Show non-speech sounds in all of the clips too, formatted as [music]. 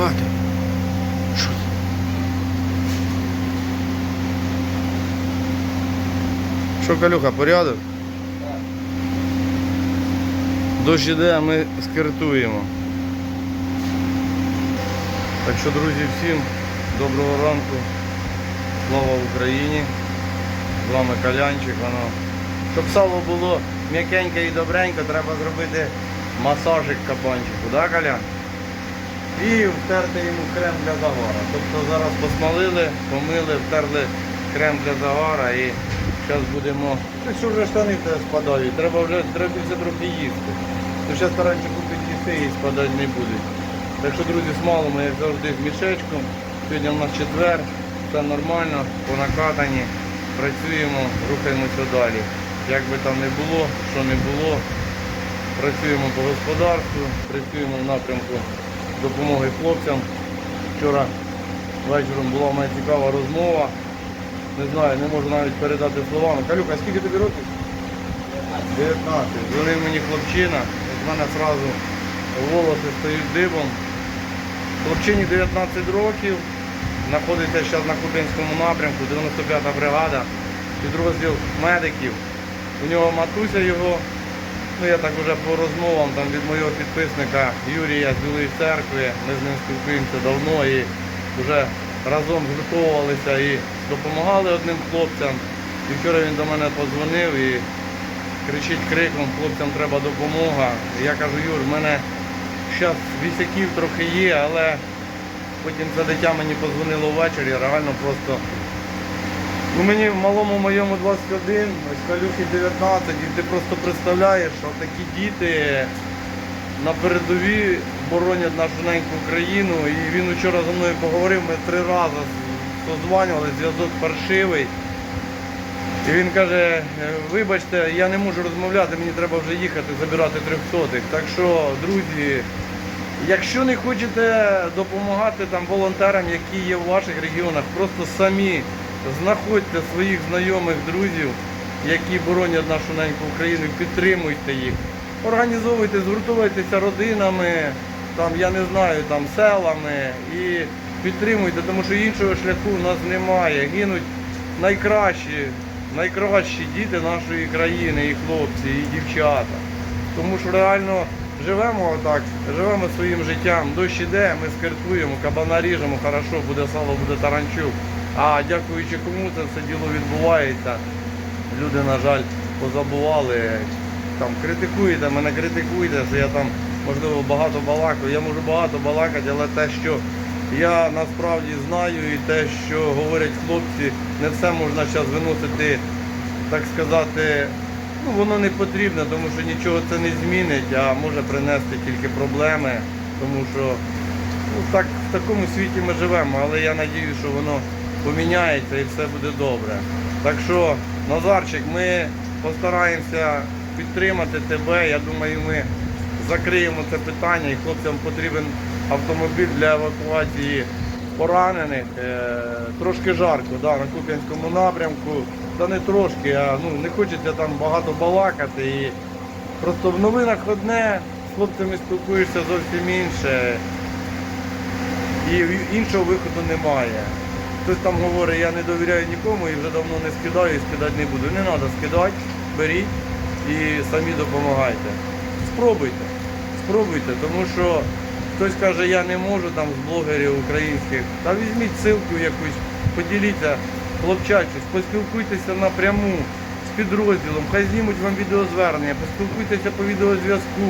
Хватить. Що? Що, Калюха, порядок? Дощ іде, а ми скиртуємо. Так що, друзі, всім доброго ранку. Слава Україні. З вами Калянчик. Воно. Щоб сало було м'якеньке і добреньке, треба зробити масажик кабанчику, да, Калян? І втерти йому крем для загара. Тобто зараз посмалили, помили, втерли крем для загара і зараз будемо. Ну, що вже штани спадають, треба вже треба трохи їсти. То зараз раніше купити їсти і спадати не будуть. Так що, друзі, смалимо, як завжди, з мішечком. Сьогодні у нас четвер, все нормально, по накатані, працюємо, рухаємося далі. Як би там не було, що не було, працюємо по господарству, працюємо в напрямку допомоги хлопцям. Вчора вечором була в мене цікава розмова. Не знаю, не можу навіть передати словами. Калюка, скільки тобі років? 19. Дзвонив мені хлопчина, в мене одразу волоси стають дибом. Хлопчині 19 років, знаходиться зараз на Куп'янському напрямку, 95-та бригада, підрозділ медиків. У нього матуся його, ну я так вже по розмовам там від мого підписника Юрія з Білої церкви, ми з ним спілкуємося давно і вже разом згуртовувалися і допомагали одним хлопцям. І вчора він до мене подзвонив і кричить криком, хлопцям треба допомога. І я кажу, Юр, в мене зараз вісяків трохи є, але потім це дитя мені подзвонило ввечері, реально просто. Ну мені в малому моєму 21, ось Калюхі 19, і ти просто представляєш, що такі діти на передовій боронять нашу неньку Україну. І він вчора зі мною поговорив, ми три рази созванювали, зв'язок паршивий. І він каже, «Е, вибачте, я не можу розмовляти, мені треба вже їхати, забирати трьохсотих. Так що, друзі, якщо не хочете допомагати там волонтерам, які є в ваших регіонах, просто самі знаходьте своїх знайомих друзів, які боронять нашу неньку Україну, підтримуйте їх. Організовуйте, згуртовуйтеся родинами, там, я не знаю, там, селами і підтримуйте, тому що іншого шляху в нас немає. Гинуть найкращі, найкращі діти нашої країни, і хлопці, і дівчата. Тому що реально живемо отак, живемо своїм життям. Дощ іде, ми скиртуємо, кабана ріжемо, хорошо, буде сало, буде таранчук. А дякуючи кому це все діло відбувається. Люди, на жаль, позабували. Там критикуєте, мене критикуєте, що я там можливо багато балакаю. Я можу багато балакати, але те, що я насправді знаю і те, що говорять хлопці, не все можна зараз виносити, так сказати, ну воно не потрібно, тому що нічого це не змінить, а може принести тільки проблеми, тому що ну, так, в такому світі ми живемо, але я надію, що воно поміняється і все буде добре. Так що, Назарчик, ми постараємося підтримати тебе. Я думаю, ми закриємо це питання і хлопцям потрібен автомобіль для евакуації поранених. Е, трошки жарко да, на Куп'янському напрямку. Та не трошки, а ну, не хочеться там багато балакати. І просто в новинах одне, з хлопцями спілкуєшся зовсім інше. І іншого виходу немає. Хтось там говорить, я не довіряю нікому і вже давно не скидаю і скидати не буду. Не треба скидати, беріть і самі допомагайте. Спробуйте, спробуйте, тому що хтось каже, я не можу там з блогерів українських. Та візьміть ссылку якусь, поділіться, хлопчачись, поспілкуйтеся напряму з підрозділом, хай знімуть вам відеозвернення, поспілкуйтеся по відеозв'язку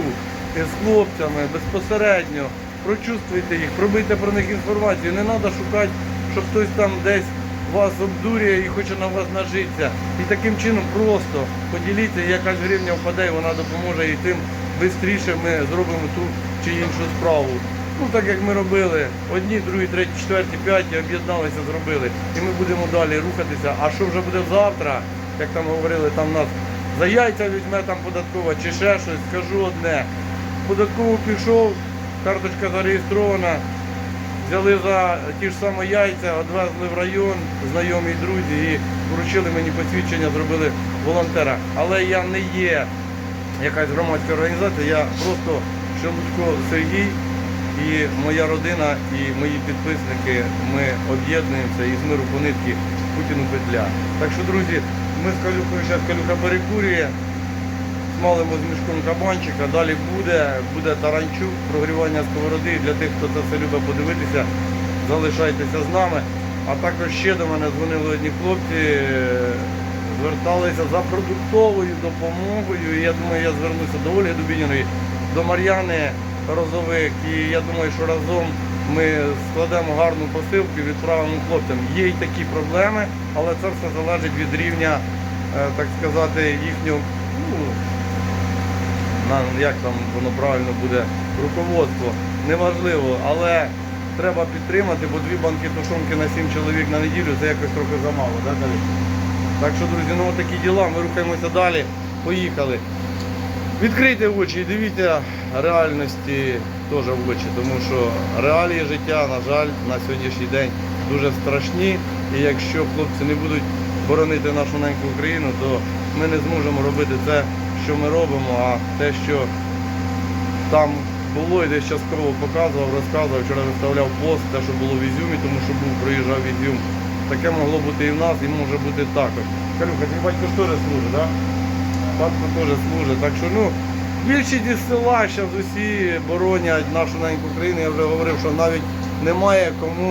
з хлопцями безпосередньо, прочувствуйте їх, пробийте про них інформацію. Не треба шукати, що хтось там десь вас обдурює і хоче на вас нажитися. І таким чином просто поділіться, якась гривня впаде, і вона допоможе і тим швидше ми зробимо ту чи іншу справу. Ну так як ми робили, одні, другі, треті, четверті, п'яті об'єдналися, зробили. І ми будемо далі рухатися. А що вже буде завтра, як там говорили, там нас за яйця візьме там податкова чи ще щось, скажу одне. Податково пішов, карточка зареєстрована, взяли за ті ж самі яйця, відвезли в район, знайомі друзі і вручили мені посвідчення, зробили волонтера. Але я не є якась громадська організація, я просто Шелудько Сергій. І моя родина, і мої підписники, ми об'єднуємося і з миру по нитки Путіну петля. Так що, друзі, ми з Калюхою зараз Калюха перекурює, смалимо з мішком кабанчика, далі буде, буде таранчук, прогрівання сковороди. Для тих, хто це все любить подивитися, залишайтеся з нами. А також ще до мене дзвонили одні хлопці, е, зверталися за продуктовою допомогою. Я думаю, я звернуся до Ольги Дубініної, до Мар'яни Розовик. І я думаю, що разом ми складемо гарну посилку і відправимо хлопцям. Є й такі проблеми, але це все залежить від рівня, е, так сказати, їхнього. Ну, як там воно правильно буде, руководство, неважливо, але треба підтримати, бо дві банки тушонки на сім чоловік на неділю це якось трохи замало, да, Калюш? Так що, друзі, ну такі діла, ми рухаємося далі, поїхали. Відкрийте очі і дивіться реальності теж в очі, тому що реалії життя, на жаль, на сьогоднішній день дуже страшні. І якщо хлопці не будуть боронити нашу неньку Україну, то ми не зможемо робити те, що ми робимо, а те, що там було і десь частково показував, розказував, вчора виставляв пост, те, що було в Ізюмі, тому що був, проїжджав в Ізюм. Таке могло бути і в нас, і може бути також. Калюха, твій батько ж теж служить, так? Батько теж служить. Так що ну, більшість із села зараз усі боронять нашу неньку Україну. Я вже говорив, що навіть немає кому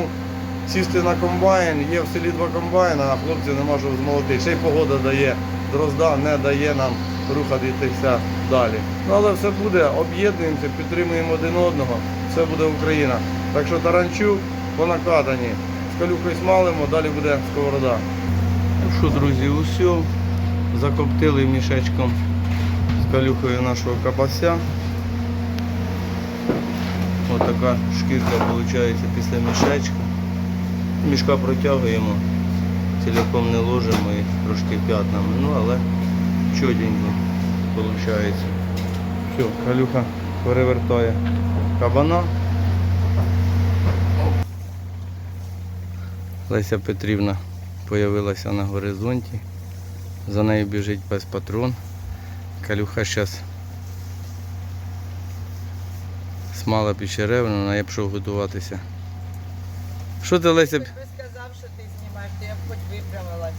сісти на комбайн. Є в селі два комбайна, а хлопців нема що змолотити. Ще й погода дає, дрозда не дає нам рухатися далі. Ну але все буде, об'єднуємося, підтримуємо один одного, все буде Україна. Так що таранчук по накатані. З калюкою смалимо, далі буде сковорода. Ну що, друзі, усе. Закоптили мішечком з калюхою нашого капася. Ось така шкірка виходить після мішечка. Мішка протягуємо, ціляком не ложимо і трошки п'ятнами. Ну але чотенько виходить. Все, калюха перевертає кабана. Леся Петрівна появилася на горизонті. За нею біжить пес патрон. Калюха зараз смала підчеревину, а я пішов готуватися. Що ти, Леся? Якби сказав, що ти знімаєш, то я б хоч виправилась.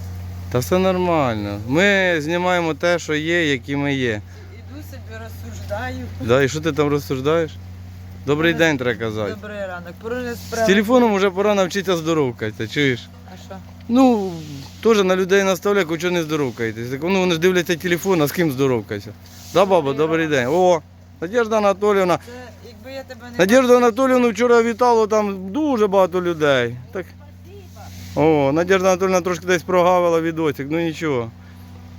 Та все нормально. Ми знімаємо те, що є, які ми є. Іду собі розсуждаю. Да, і що ти там розсуждаєш? Добрий день, треба казати. Добрий ранок. Порожня З справа. телефоном вже пора навчитися здоровкатися, чуєш? А що? Ну, теж на людей наставляють, чого не здоровкаєтесь. Так, ну, вони ж дивляться телефон, а з ким здоровкайся. Да, баба, добрий день. О, Надежда Анатоліївна. Це якби я тебе не Надежду Анатоліївну вчора вітало там дуже багато людей. Так. О, Надежда Анатоліївна трошки десь прогавила відосик, ну нічого.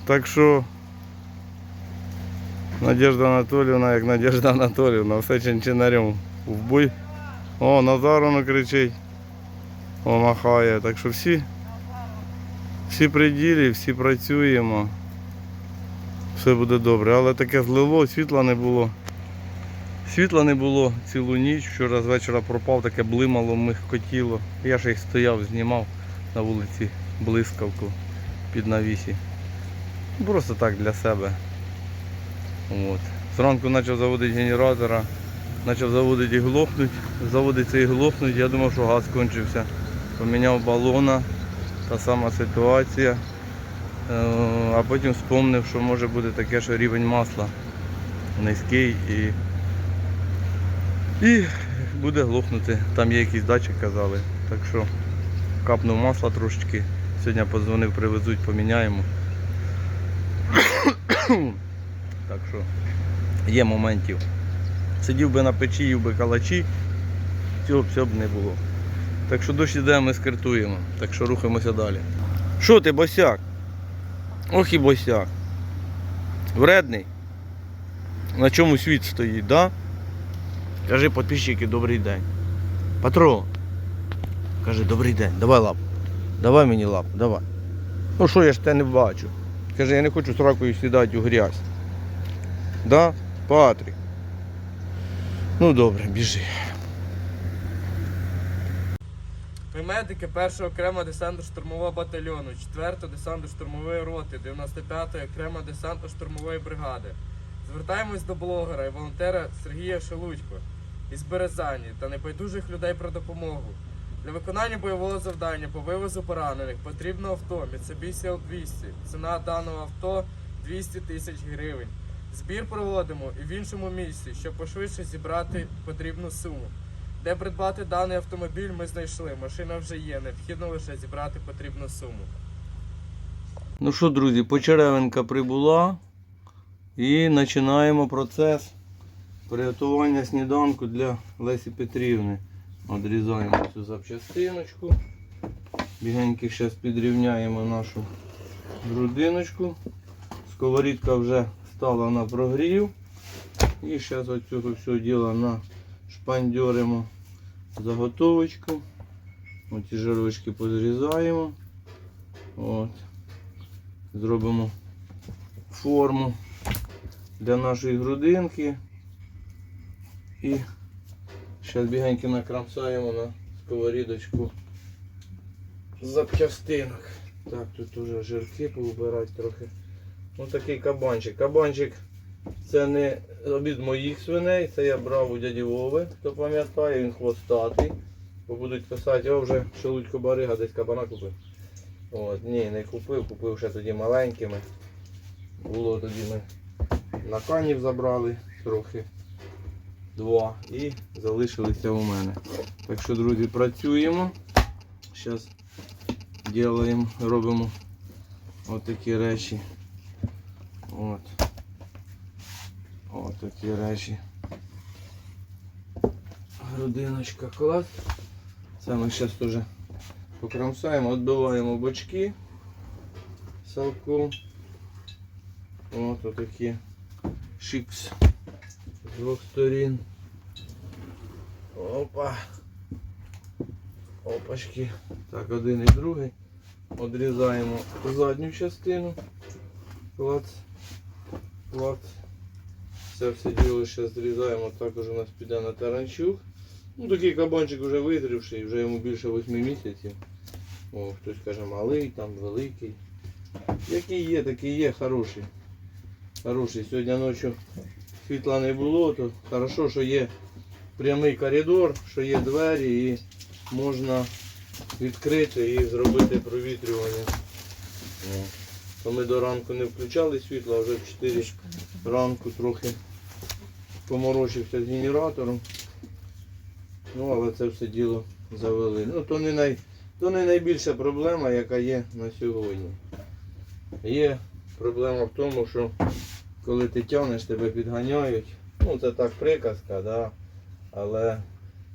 Так що. Надежда Анатоліївна, як Надежда Анатоліївна, все чинчинарем в бой. О, Назар воно кричить. О, махає. Так що всі, всі при всі працюємо. Все буде добре. Але таке злило, світла не було. Світла не було цілу ніч. Вчора з вечора пропав, таке блимало, михкотіло. Я ж їх стояв, знімав на вулиці блискавку під навісі. Просто так для себе. От. Зранку почав заводити генератора, почав заводити і глохнуть. Заводиться і глохнуть. Я думав, що газ кончився. Поміняв балона, та сама ситуація. Е, А потім вспомнив, що може бути таке, що рівень масла низький і і буде глохнути. Там є якийсь датчик, казали. Так що капнув масла трошечки. Сьогодні подзвонив, привезуть, поміняємо. [coughs] так що є моментів. Сидів би на печі, їв би калачі, цього б цього б не було. Так що дощ іде, ми скартуємо. Так що рухаємося далі. Що ти, босяк? Ох і босяк. Вредний. На чому світ стоїть, да? Кажи підписчики, добрий день. Патрон. Каже, добрий день, давай лапу. Давай мені лапу, давай. Ну що я ж тебе не бачу. Каже, я не хочу сракою сідати у грязь. Да, Патрік? Ну добре, біжи. Ми медики 1 окремо десантно-штурмового батальйону, 4-го десантно-штурмової роти, 95-ї окремо десантно-штурмової бригади. Звертаємось до блогера і волонтера Сергія Шелудько. із Березані та небайдужих людей про допомогу. Для виконання бойового завдання по вивозу поранених потрібно авто Mitsubishi L200. Ціна даного авто 200 тисяч гривень. Збір проводимо і в іншому місці, щоб пошвидше зібрати потрібну суму. Де придбати даний автомобіль, ми знайшли. Машина вже є. Необхідно лише зібрати потрібну суму. Ну що, друзі, Почеревенка прибула і починаємо процес приготування сніданку для Лесі Петрівни. Одрізаємо цю запчастиночку. Бігеньки зараз підрівняємо нашу грудиночку. Сковорідка вже стала на прогрів. І зараз оцього всього діла на шпандьоримо заготовочку. Оці жировички позрізаємо. От зробимо форму для нашої грудинки. І зараз бігеньки накрамсаємо на сковорідочку запчастинок. Так, тут уже жирки поубирати трохи. Ось такий кабанчик. Кабанчик це не обід моїх свиней, це я брав у дяді Вови, хто пам'ятає, він хвостатий. Бо будуть писати, о вже шелудько барига десь кабана купив. От, ні, не купив, купив ще тоді маленькими. Було тоді ми на канів забрали трохи два і залишилися у мене. Так що, друзі, працюємо. Зараз ділаємо, робимо отакі речі. От. От такі речі. Грудиночка клас. Це ми зараз теж покромсаємо, відбиваємо бочки салку. От отакі шикс з двох сторін. Опа. Опачки. Так, один і другий. Одрізаємо задню частину. Клац. Клац. Це все діло ще зрізаємо, також у нас піде на таранчук. Ну, такий кабанчик вже визрівший, вже йому більше 8 місяців. О, хтось каже малий, там великий. Який є, такий є, хороший. Хороший. Сьогодні ночі світла не було, то хорошо, що є прямий коридор, що є двері і можна відкрити і зробити провітрювання. То ми до ранку не включали світло, а вже в 4 ранку трохи поморочився з генератором. Ну, але це все діло завели. Ну, то не, най, то не найбільша проблема, яка є на сьогодні. Є проблема в тому, що коли ти тягнеш, тебе підганяють. Ну, це так приказка, да? але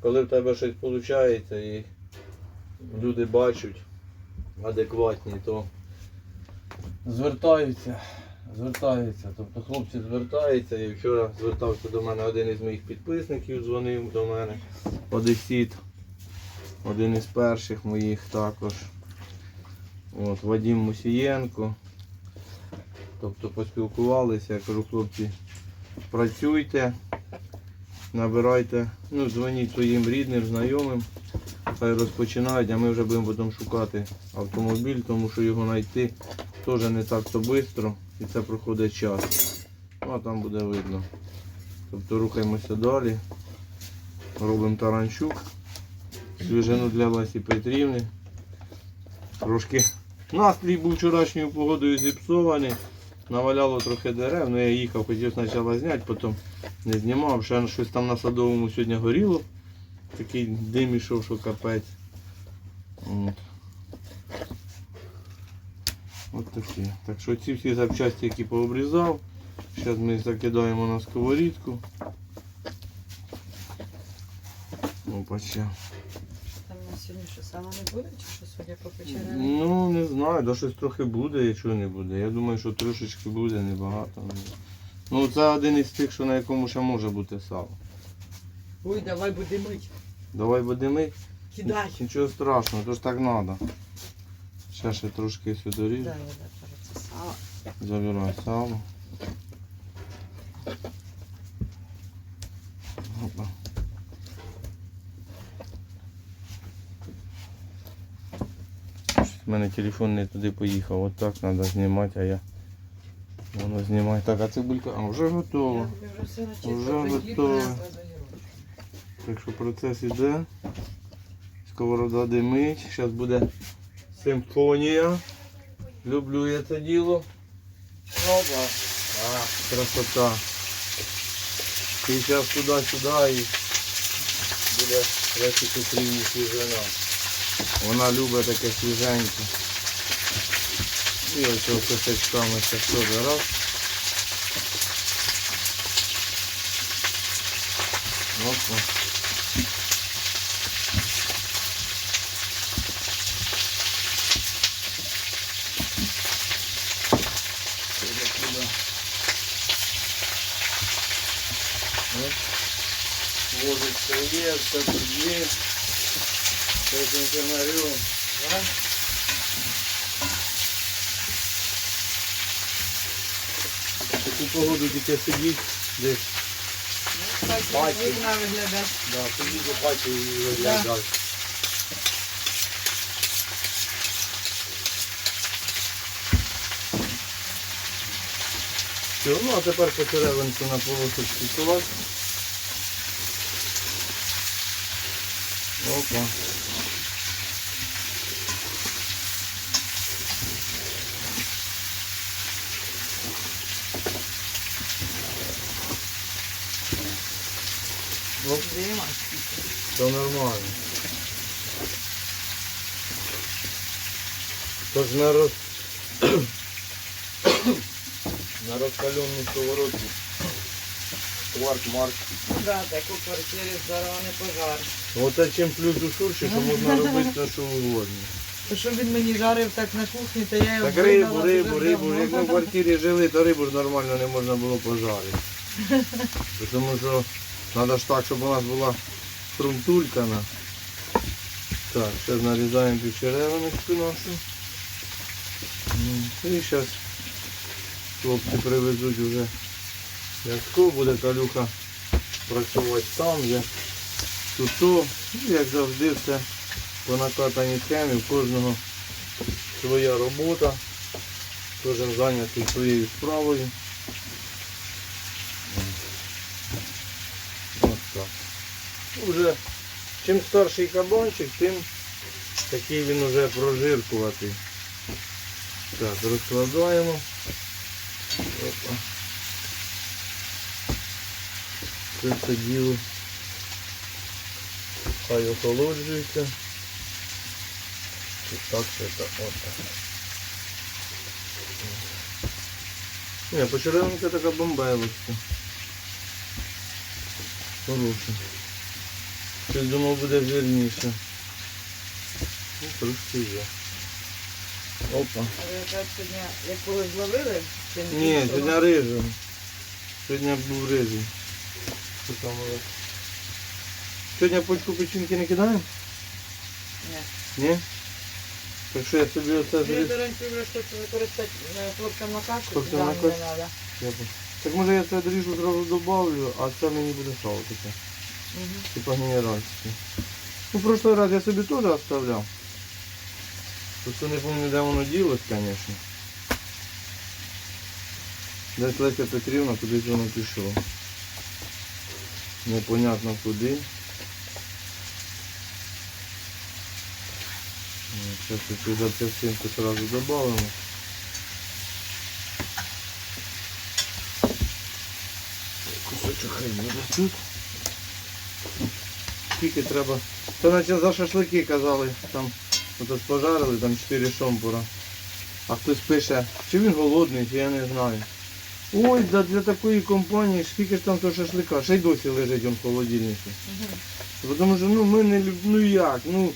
коли в тебе щось виходить і люди бачать адекватні, то звертаються. Звертаються. Тобто хлопці звертаються. І вчора звертався до мене один із моїх підписників, дзвонив до мене. Одесіт. Один із перших моїх також. От, Вадим Мусієнко. Тобто поспілкувалися, я кажу, хлопці, працюйте, набирайте, ну, дзвоніть своїм рідним, знайомим, хай розпочинають, а ми вже будемо потім шукати автомобіль, тому що його знайти теж не так то швидко і це проходить час. Ну а там буде видно. Тобто рухаємося далі. Робимо таранчук. Свіжину для Лесі Петрівни. Трошки настрій був вчорашньою погодою зіпсований. Наваляло трохи дерев, ну я їхав, хотів спочатку зняти, потім не знімав. Ще щось там на садовому сьогодні горіло. Такий дим ішов, що капець. От. От такі. Так що ці всі запчасті, які пообрізав, зараз ми їх закидаємо на сковорідку. Опа, ще. Там на сьогодні що не буде, чи що судя по печереві? Ну, не знаю, да щось трохи буде, якщо не буде. Я думаю, що трошечки буде, небагато. Ну це один із тих, що на якому ще може бути сало. Ой, давай буде мить. Давай будемо. Кидай. Нічого страшного, то ж так треба. Ще ще трошки сюди Дай, ріж. дай, це сало. Забирай сало. Опа. У мене телефон не туди поїхав, от так треба знімати, а я воно знімає. Так, а цибулька, а вже готово. Вже гірочку. Так що процес іде. Сковорода димить. Зараз буде симфонія. Люблю я це діло. Опа. А, красота. І зараз туди-сюди і буде Лесі Петрівні свіжина. Вона любить таке свіженьке. І ось ось косячками це все зараз. Опа. Сюди, сюди. Оп. Ложечка є, все тут є. Все функціонарю. Таку погоду тільки сидіть десь. Ну, так Бачу. як виглядає. Да, сидіть у хаті і виглядати. Все, ну а тепер по на полосочку салат. Опа. Все нормально. Тож на роз... [coughs] на розкаленну сковородку. Кварк марк. Ну да, так у квартирі здорово не пожар. Оце чим плюс у шурші, що можна [laughs] робити все, що угодно. То що він мені жарив так на кухні, то я його Так рибу, рибу, рибу. Як ми в квартирі [laughs] жили, то рибу ж нормально не можна було пожарити. [laughs] Тому що треба ж так, щоб у нас була струнтулькана. Так, зараз нарізаємо цю черевиночку нашу. І зараз хлопці привезуть вже м'яско, буде калюха працювати там вже. Тут то, Ну, як завжди, все по накатаній схемі, в кожного своя робота, кожен зайнятий своєю справою. Ось так. Уже чим старший кабанчик, тим такий він уже прожиркуватий. Так, розкладаємо. Опа. Це все діло. Хай охолоджується. Чи так, чи так, от так. Ні, почеревинка така бомбайлочка. Хороша. Щось думав буде жирніше. Ну, трошки є. Опа. А ви опять сьогодні якогось зловили? Чи Ні, сьогодні рижий. Сьогодні був рижий. Що там у вас? Сьогодні почку печінки не кидаємо? Ні. Ні? Так що я собі оце Я, зріз. до речі, вже щось використати е, хлопцям на кашу, Хлопцям нам на не кашу? треба. Я б- Так може я це дріжу зразу добавлю, а це мені буде сало таке. Типа генеральське. Ну, в прошлый раз я собі теж оставляв. Просто не пам'ятаю, де воно ділось, звісно. Десь Леся Петрівна кудись воно пішло. Непонятно куди. Зараз цю запчастинку одразу додамо. Кусочок буде тут. Скільки треба. Це наче за шашлики казали, там ото пожарили, там 4 шомпура. А хтось пише, чи він голодний, чи я не знаю. Ой, да для такої компанії скільки ж там того шашлика, ще й досі лежить він в холодильнику. Мгм. Тому що ну ми не люб... ну як, ну,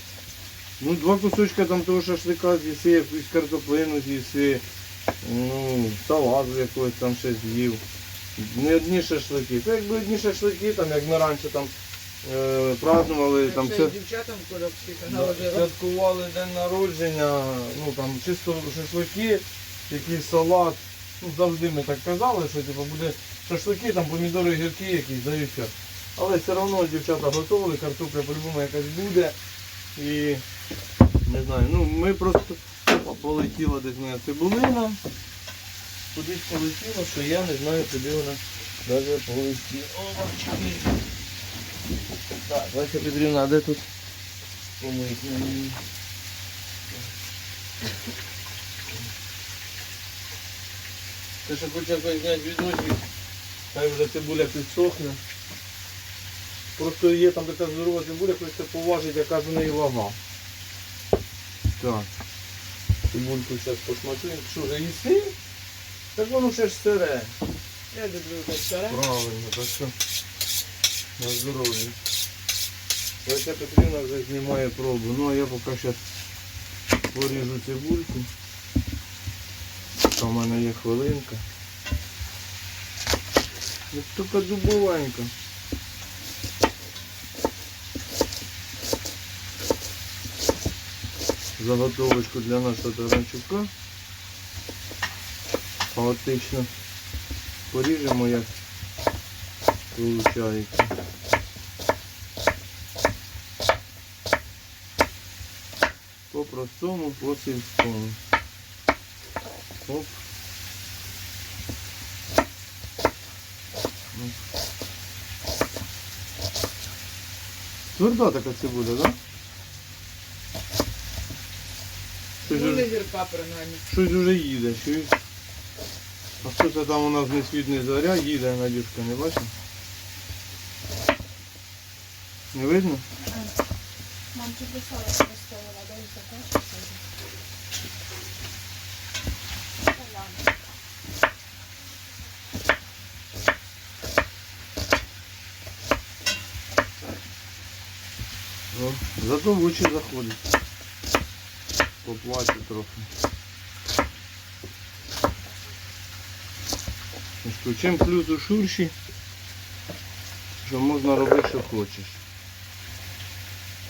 ну два кусочка там того шашлика з'їси, якусь картоплину з'їси, ну, салату якогось там ще з'їв. Не одні шашлики. Це якби одні шашлики, там, як ми раніше там е, празднували, там й дівчатам святкували день народження, ну там чисто шашлики, якийсь салат. Ну, завжди ми так казали, що типу, буде шашлики, там помідори, гірки якісь, да і все. Але все одно дівчата готували, картопля по-любому якась буде. І не знаю, ну ми просто опа, полетіла десь моя цибулина. Кудись полетіло, що я не знаю, куди вона навіть полетіла. О, Вася Петрівна, а де тут? Помить мені. Ти ще хоче якось зняти відосик, хай вже цибуля підсохне. Просто є там така здорова цибуля, хочеться поважити, яка з неї вага. Так. Цибульку зараз посмотримо. Що вже їси? Так воно ще ж сире. Я люблю так старе. Правильно, так що на здоров'я. Леся Петрівна вже знімає пробу. Ну а я поки зараз поріжу цибульку. Там в мене є хвилинка. Тільки дубовенька. Заготовочку для нашого таранчука. Хаотично поріжемо як виходить. Простому, по сільському. Оп. Тверда така цибуля, так? Да? Щось, уже- принаймні. щось уже їде, чуєш? А хто це там у нас не світ, не заря, їде, Надюшка, не бачиш? Не видно? Ти писала, що поставила, дай закажу. Салям. О, зато очі заходить. Поплачу трохи. Чим плюс у шурші, що можна робити, що хочеш.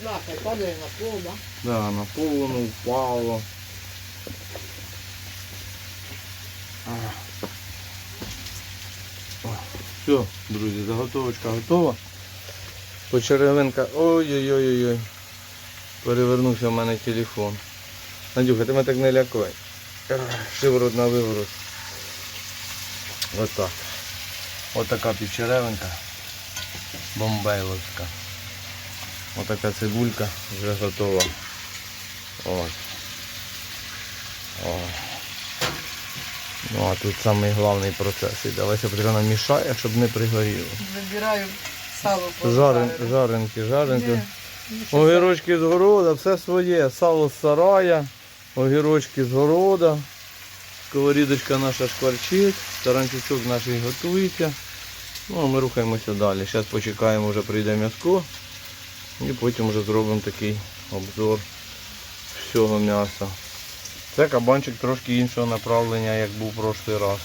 Лапай, падає на пол, да? Да, на пол воно впало. Все, друзі, заготовочка готова. Почеревинка. Ой-ой-ой-ой. Перевернувся в мене телефон. Надюха, ти мене так не лякай. Шиворот на виворот. Отак. Отака підчеревинка. Бомбейловська. Отака цибулька вже готова. Ось. О. Ну а тут самий головний процес іде. Леся Петрівна мішає, щоб не пригоріло. Забираю сало Жарен, жаренки, жаренки. Огірочки з города, все своє. Сало з сарая, огірочки з города. Сковорідочка наша шкварчить, таранчучок наш готується. Ну, а ми рухаємося далі. Зараз почекаємо, вже прийде м'яско. І потім вже зробимо такий обзор всього м'яса. Це кабанчик трошки іншого направлення, як був прошлий раз.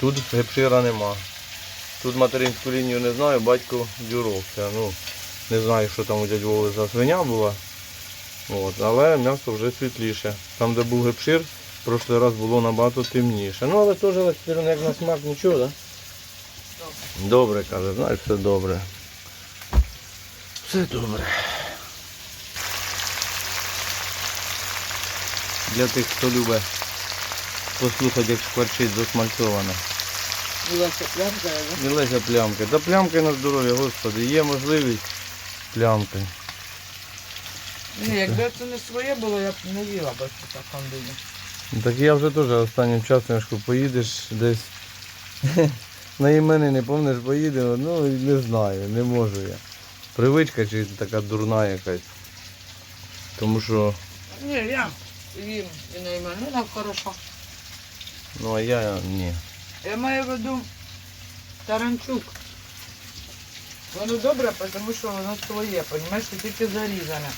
Тут гепшира нема. Тут материнську лінію не знаю, батько дюровся. Ну, не знаю, що там у дядь Вови за свиня була. От, але м'ясо вже світліше. Там, де був гепшир, в прошлий раз було набагато темніше. Ну, але теж як на смак нічого, так? Да? Добре, каже, знаєш, все добре. Все добре. Для тих, хто любить послухати, як шкварчить засмальцоване. Була ця пляшка, да? Не леся плямки. Та плямки на здоров'я, господи, є можливість плямки. Ні, якби це не своє було, я б не їла б так там буде. Так я вже теж останнім часом, якщо поїдеш десь [laughs] на імени не пам'ятаєш, поїдемо, ну не знаю, не можу я. Привичка чи така дурна якась. Тому що, Ні, я їм і на іменинах хорошо. ну а я ні. Я маю в виду таранчук. Воно добре, тому що воно своє, розумієш, що тільки зарізане.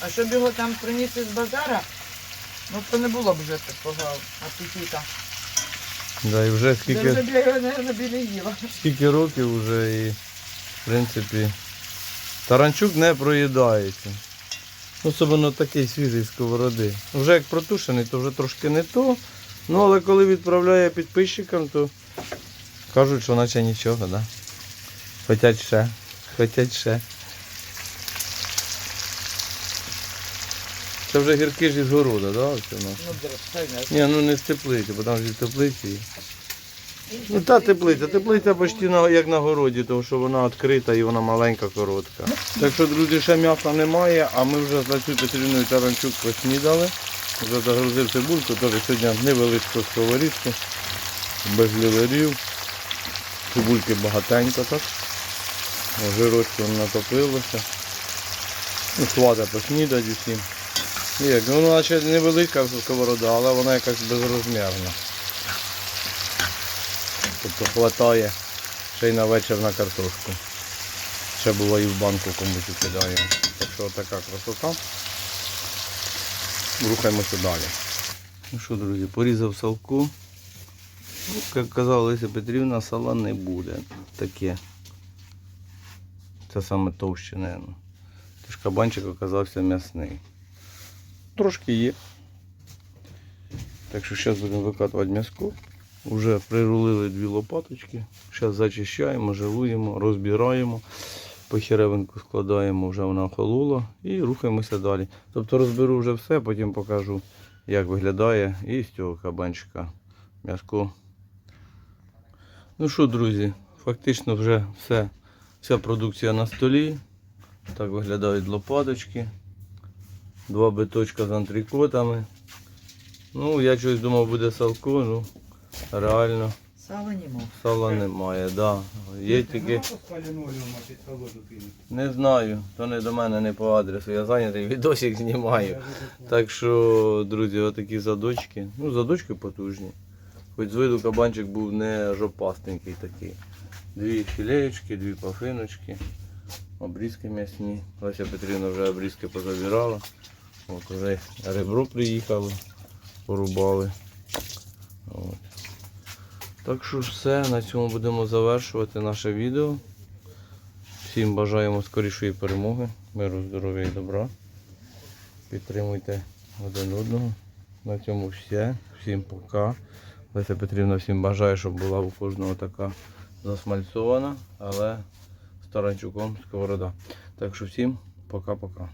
А щоб його там приніс із базара, ну то не було б вже такого апетита. Да, і вже Вже скільки, б я його, мабуть, і не їла. скільки років вже і в принципі таранчук не проїдається. Особливо такий свіжий сковороди. Вже як протушений, то вже трошки не то. Ну але коли відправляє підписчикам, то кажуть, що наче нічого, да? Хотять ще. Хотять ще. Це вже гірки ж із города, да? Це у нас? Ну, не. Ні, ну не з теплиці, бо там ж теплиці. Ну та теплиця, теплиця почти на, як на городі, тому що вона відкрита і вона маленька, коротка. Так що, друзі, ще м'яса немає, а ми вже з Лесю Петрівною Таранчук поснідали. Вже загрузив цибульку, теж сьогодні невеличку сковорідку, без ліверів. Цибульки багатенько так. Жирочку натопилося. Ну, хвата поснідати усім. Ну, вона ще невелика сковорода, але вона якась безрозмірна. Тобто хватає ще й на вечір на картошку. Ще було і в банку комусь кидає. Так що така красота. Рухаємося далі. Ну що, друзі, порізав салку. Ну, Як казала Леся Петрівна, сала не буде. Таке. Це саме товще, наверное. Тож кабанчик оказався м'ясний. Трошки є. Так що зараз будемо викатувати м'яско. Уже прирулили дві лопаточки. Зараз зачищаємо, жилуємо, розбираємо. Похеревинку складаємо, вже вона охолола і рухаємося далі. Тобто розберу вже все, потім покажу, як виглядає і з цього кабанчика м'яско. Ну що, друзі, фактично вже все, вся продукція на столі. Так виглядають лопаточки. Два биточка з антрикотами. Ну, я щось думав, буде салко, ну реально Сала нема. сала немає, да. Є тільки. Не знаю, то не до мене, не по адресу. Я зайнятий, [laughs] відосик знімаю. Так що, друзі, отакі задочки. Ну, задочки потужні. Хоч з виду кабанчик був не жопастенький такий. Дві філеєчки, дві пафиночки, обрізки м'ясні. Леся Петрівна вже обрізки позабирала. От вже ребро приїхало, порубали. От. Так що все, на цьому будемо завершувати наше відео. Всім бажаємо скорішої перемоги, миру, здоров'я і добра. Підтримуйте один одного. На цьому все. Всім пока. Леся Петрівна всім бажає, щоб була у кожного така засмальцована, але з таранчуком сковорода. Так що всім пока-пока.